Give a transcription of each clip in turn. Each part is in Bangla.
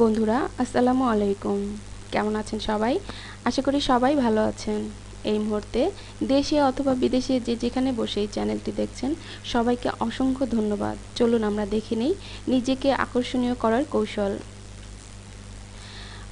বন্ধুরা, আসসালামু আলাইকুম। কেমন আছেন সবাই? আশা করি সবাই ভালো আছেন। এই মুহূর্তে দেশে অথবা বিদেশে যে যেখানে বসে এই চ্যানেলটি দেখছেন, সবাইকে অসংখ্য ধন্যবাদ। চলুন আমরা দেখে নিই নিজেকে আকর্ষণীয় করার কৌশল।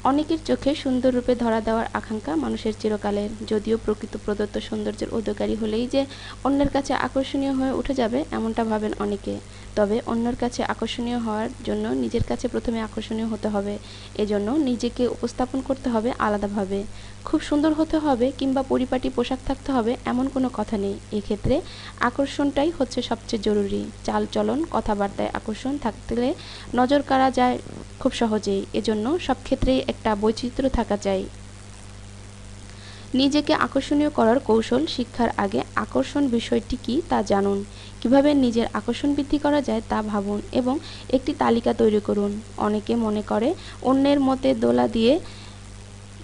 অনেকের চোখে সুন্দর রূপে ধরা দেওয়ার আকাঙ্ক্ষা মানুষের চিরকালের। যদিও প্রকৃত প্রদত্ত সৌন্দর্যের অধিকারী হলেই যে অন্যের কাছে আকর্ষণীয় হয়ে উঠে যাবে, এমনটা ভাবেন অনেকে। তবে অন্যের কাছে আকর্ষণীয় হওয়ার জন্য নিজের কাছে প্রথমে আকর্ষণীয় হতে হবে। এজন্য নিজেকে উপস্থাপন করতে হবে আলাদাভাবে। খুব সুন্দর হতে হবে কিংবা পরিপাটি পোশাক থাকতে হবে এমন কোনো কথা নেই। এক্ষেত্রে আকর্ষণটাই হচ্ছে সবচেয়ে জরুরি। চাল চলন কথাবার্তায় আকর্ষণ থাকলে নজর কাড়া যায় খুব সহজেই। এজন্য সব ক্ষেত্রেই একটা বৈচিত্র্য থাকা চাই। নিজেকে আকর্ষণীয় করার কৌশল শিক্ষার আগে আকর্ষণ বিষয়টি কি তা জানুন। কীভাবে নিজের আকর্ষণ বৃদ্ধি করা যায় তা ভাবুন এবং একটি তালিকা তৈরি করুন। অনেকে মনে করে অন্যের মতে দোলা দিয়ে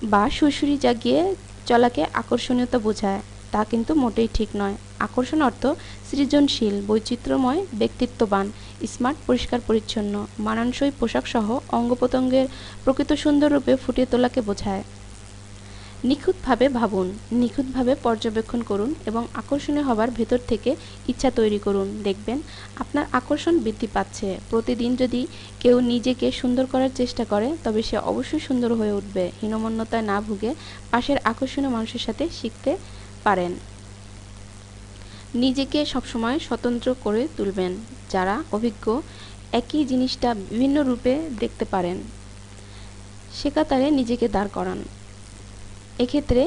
বা সুরসুরি জাগিয়ে চলাকে আকর্ষণীয়তা বোঝায়, তা কিন্তু মোটেই ঠিক নয়। আকর্ষণ অর্থ সৃজনশীল, বৈচিত্র্যময়, ব্যক্তিত্ববান, স্মার্ট, পরিষ্কার, পরিচ্ছন্ন, মানানসই পোশাকসহ অঙ্গ প্রকৃত সুন্দর রূপে ফুটিয়ে তোলাকে বোঝায়। নিখুঁতভাবে ভাবুন, নিখুঁতভাবে পর্যবেক্ষণ করুন এবং আকর্ষণীয় হবার ভেতর থেকে ইচ্ছা তৈরি করুন। দেখবেন, আপনার আকর্ষণ বৃদ্ধি পাচ্ছে। প্রতিদিন যদি কেউ নিজেকে সুন্দর করার চেষ্টা করে, তবে সে অবশ্যই সুন্দর হয়ে উঠবে। হীনমন্যতায় না ভুগে পাশের আকর্ষণীয় মানুষের সাথে শিখতে পারেন। নিজেকে সবসময় স্বতন্ত্র করে তুলবেন। যারা অভিজ্ঞ, একই জিনিসটা বিভিন্ন রূপে দেখতে পারেন, সে কাতারে নিজেকে দাঁড় করান। এক্ষেত্রে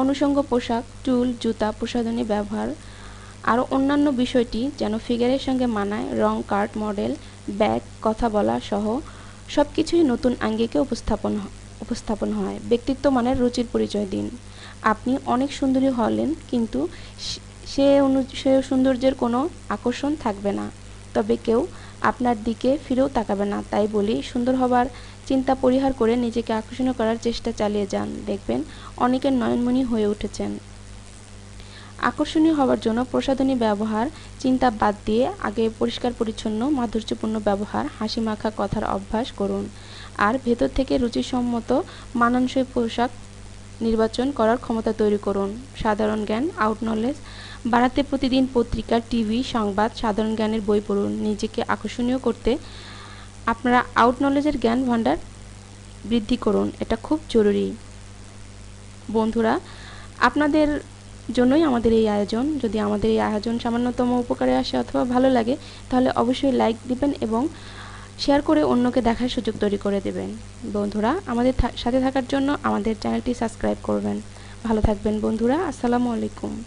অনুষঙ্গ পোশাক টুল জুতা, প্রসাধনী ব্যবহার, আরও অন্যান্য বিষয়টি যেন ফিগারের সঙ্গে মানায়, রং কার্ড মডেল, ব্যাগ, কথা বলা সহ সব কিছুই নতুন আঙ্গিকে উপস্থাপন উপস্থাপন হয়। ব্যক্তিত্ব মানের রুচির পরিচয় দিন। আপনি অনেক সুন্দরী হলেন, কিন্তু সে অনু সে সৌন্দর্যের কোনো আকর্ষণ থাকবে না। তবে কেউ আপনার দিকে ফিরেও তাকাবে না। তাই বলি, সুন্দর হবার চিন্তা পরিহার করে নিজেকে আকর্ষণীয় করার চেষ্টা চালিয়ে যান। দেখবেন, অনেকের নয়নমণি হয়ে উঠেছেন। আকর্ষণীয় হওয়ার জন্য প্রসাধনী ব্যবহার, চিন্তা বাদ দিয়ে আগে পরিষ্কার পরিচ্ছন্ন, মাধুর্যপূর্ণ ব্যবহার হাসি মাখা কথার অভ্যাস করুন। আর ভেতর থেকে রুচিসম্মত, মানানসই পোশাক নির্বাচন করার ক্ষমতা তৈরি করুন। সাধারণ জ্ঞান আউট নলেজ বাড়াতে প্রতিদিন পত্রিকা, টিভি, সংবাদ, সাধারণ জ্ঞানের বই পড়ুন। নিজেকে আকর্ষণীয় করতে আপনারা আউট নলেজের জ্ঞান ভাণ্ডার বৃদ্ধি করুন। এটা খুব জরুরি। বন্ধুরা, আপনাদের জন্যই আমাদের এই আয়োজন। যদি আমাদের এই আয়োজন সামান্যতম উপকারে আসে অথবা ভালো লাগে, তাহলে অবশ্যই লাইক দিবেন এবং শেয়ার করে অন্যকে দেখার সুযোগ তৈরি করে দেবেন। বন্ধুরা, আমাদের সাথে থাকার জন্য আমাদের চ্যানেলটি সাবস্ক্রাইব করবেন। ভালো থাকবেন বন্ধুরা। আসসালামু আলাইকুম।